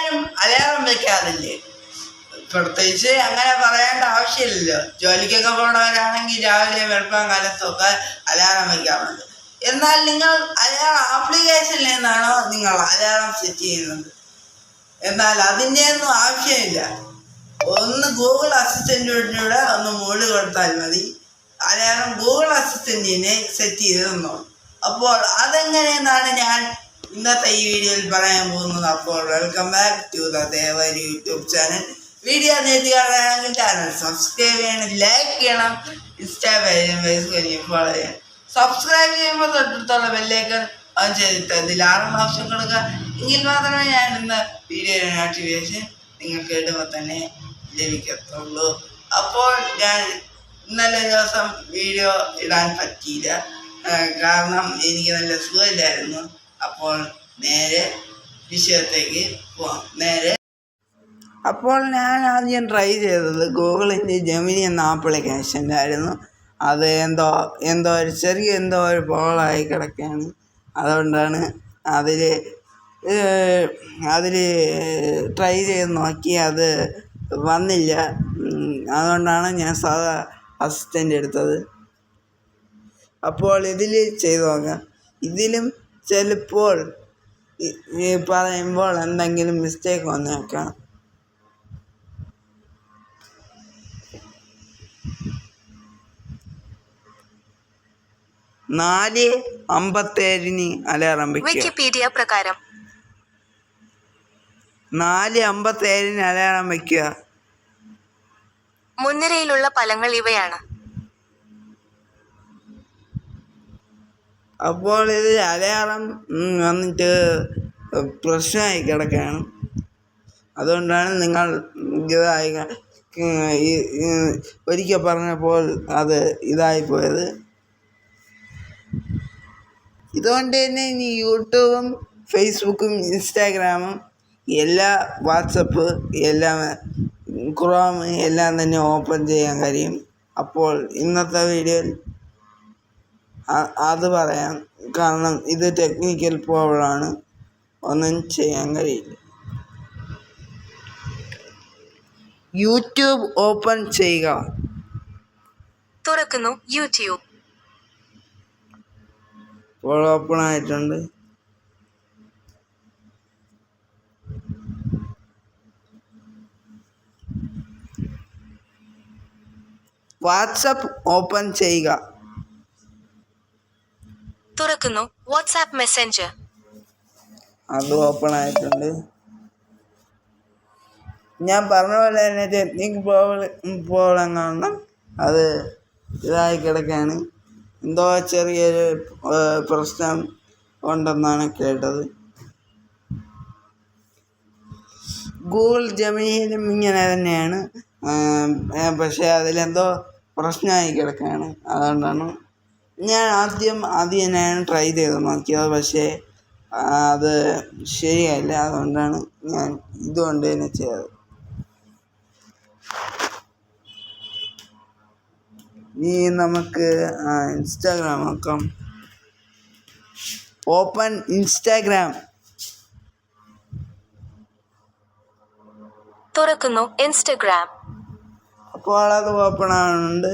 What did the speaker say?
എല്ലാവരും അലേറം വെക്കാറില്ലേ? പ്രത്യേകിച്ച് അങ്ങനെ പറയേണ്ട ആവശ്യമില്ലല്ലോ. ജോലിക്കൊക്കെ പോണവരാണെങ്കിൽ രാവിലെ വെളുപ്പം കാലത്തൊക്കെ അലാറം വയ്ക്കാറുണ്ട് എന്നാൽ നിങ്ങൾ അലാറം ആപ്ലിക്കേഷനിൽ നിന്നാണോ നിങ്ങൾ അലാറം സെറ്റ് ചെയ്യുന്നത്? എന്നാൽ അതിന്റെ ഒന്നും ആവശ്യമില്ല. ഒന്ന് ഗൂഗിൾ അസിസ്റ്റന്റിനൂടെ ഒന്ന് മുകളിൽ കൊടുത്താൽ മതി. അലാറം ഗൂഗിൾ അസിസ്റ്റന്റിനെ സെറ്റ് ചെയ്ത് തന്നോളൂ. അപ്പോൾ അതെങ്ങനെയെന്നാണ് ഞാൻ ഇന്നത്തെ ഈ വീഡിയോയിൽ പറയാൻ പോകുന്നത് അപ്പോൾ welcome back to the Devari YouTube channel video നേരത്തെ കാണുകയാണെങ്കിൽ ചാനൽ സബ്സ്ക്രൈബ് ചെയ്യണം ലൈക്ക് ചെയ്യണം ഇൻസ്റ്റാ പേജും ഫേസ്ബുക്കിൽ ഫോളോ ചെയ്യണം. സബ്സ്ക്രൈബ് ചെയ്യുമ്പോൾ തൊട്ടടുത്തുള്ള ബെല്ലേക്കർ ഓൺ ചെയ്തിട്ട് അതിൽ ആറും ഓപ്ഷൻ കൊടുക്കുക. എങ്കിൽ മാത്രമേ ഞാൻ ഇന്ന് വീഡിയോയുടെ നോട്ടിഫിക്കേഷൻ നിങ്ങൾക്ക് ഇടുമ്പോൾ തന്നെ ലഭിക്കത്തുള്ളൂ. അപ്പോൾ ഞാൻ ഇന്നലെ ദിവസം വീഡിയോ ഇടാൻ പറ്റിയില്ല. കാരണം എനിക്ക് നല്ല സുഖമില്ലായിരുന്നു. അപ്പോൾ നേരെ വിഷയത്തേക്ക് പോവാം. നേരെ അപ്പോൾ ഞാൻ ആദ്യം ട്രൈ ചെയ്തത് ഗൂഗിളിന്റെ ജമിനി എന്ന ആപ്ലിക്കേഷന്റെ ആയിരുന്നു. അത് എന്തോ എന്തോ ഒരു ചെറിയ എന്തോ ഒരു പോളായി കിടക്കുകയാണ്. അതുകൊണ്ടാണ് അതിൽ അതിൽ ട്രൈ ചെയ്ത് നോക്കി അത് വന്നില്ല. അതുകൊണ്ടാണ് ഞാൻ സാധാ അസിസ്റ്റന്റ് എടുത്തത്. അപ്പോൾ ഇതിൽ ചെയ്തു നോക്കാം. ഇതിലും ചിലപ്പോൾ ഈ- പറയുമ്പോൾ എന്തെങ്കിലും മിസ്റ്റേക്ക് വന്നേക്കാം. നാല് അമ്പത്തേഴിന് അലാറം വിക്കിപീഡിയ പ്രകാരം. നാല് അമ്പത്തേഴിന് അലാറം വയ്ക്കുക മുൻനിരയിലുള്ള ഫലങ്ങൾ ഇവയാണ്. അപ്പോൾ ഇത് അലയാളം വന്നിട്ട് പ്രശ്നമായി കിടക്കുകയാണ്. അതുകൊണ്ടാണ് നിങ്ങൾ ഇതായി ഒരിക്കൽ പറഞ്ഞപ്പോൾ അത് ഇതായിപ്പോയത് ഇതുകൊണ്ട് തന്നെ ഇനി യൂട്യൂബും ഫേസ്ബുക്കും ഇൻസ്റ്റാഗ്രാമും എല്ലാ വാട്സപ്പ് എല്ലാം ക്രോം എല്ലാം തന്നെ ഓപ്പൺ ചെയ്യാൻ കഴിയും. അപ്പോൾ ഇന്നത്തെ വീഡിയോയിൽ അത് പറയാം കാരണം ഇത് ടെക്നിക്കൽ പ്രോബ്ലമാണ് ഒന്നും ചെയ്യാൻ കഴിയില്ല. യൂട്യൂബ് ഓപ്പൺ ചെയ്യുക. തുറക്കുന്നു യൂട്യൂബ്. ഇപ്പോൾ ഓപ്പൺ ആയിട്ടുണ്ട്. വാട്സപ്പ് ഓപ്പൺ ചെയ്യുക. തുറക്കുന്നു. WhatsApp Messenger. അത് ഓപ്പൺ ആയിട്ടുണ്ട്. ഞാൻ പറഞ്ഞ പോലെ തന്നെ ടെക്നിക് പ്രോബ്ലം കാരണം അത് ഇതായി കിടക്കാണ്. എന്തോ ചെറിയൊരു പ്രശ്നം ഉണ്ടെന്നാണ് കേട്ടത്. ഗൂഗിൾ ജമിനിയിലും ഇങ്ങനെ തന്നെയാണ്. പക്ഷേ അതിലെന്തോ പ്രശ്നമായി കിടക്കുകയാണ് അതുകൊണ്ടാണ് ഞാൻ ആദ്യം ആദ്യം തന്നെയാണ് ട്രൈ ചെയ്ത് നോക്കിയത്. പക്ഷേ അത് ശരിയായില്ല അതുകൊണ്ടാണ് ഞാൻ ഇതുകൊണ്ട് തന്നെ ചെയ്തത്. ഇനി നമുക്ക് ഇൻസ്റ്റാഗ്രാം നോക്കാം. ഓപ്പൺ ഇൻസ്റ്റാഗ്രാം തുറക്കുന്നു ഇൻസ്റ്റാഗ്രാം അപ്പോൾ അത് ഓപ്പൺ ആവുന്നുണ്ട്.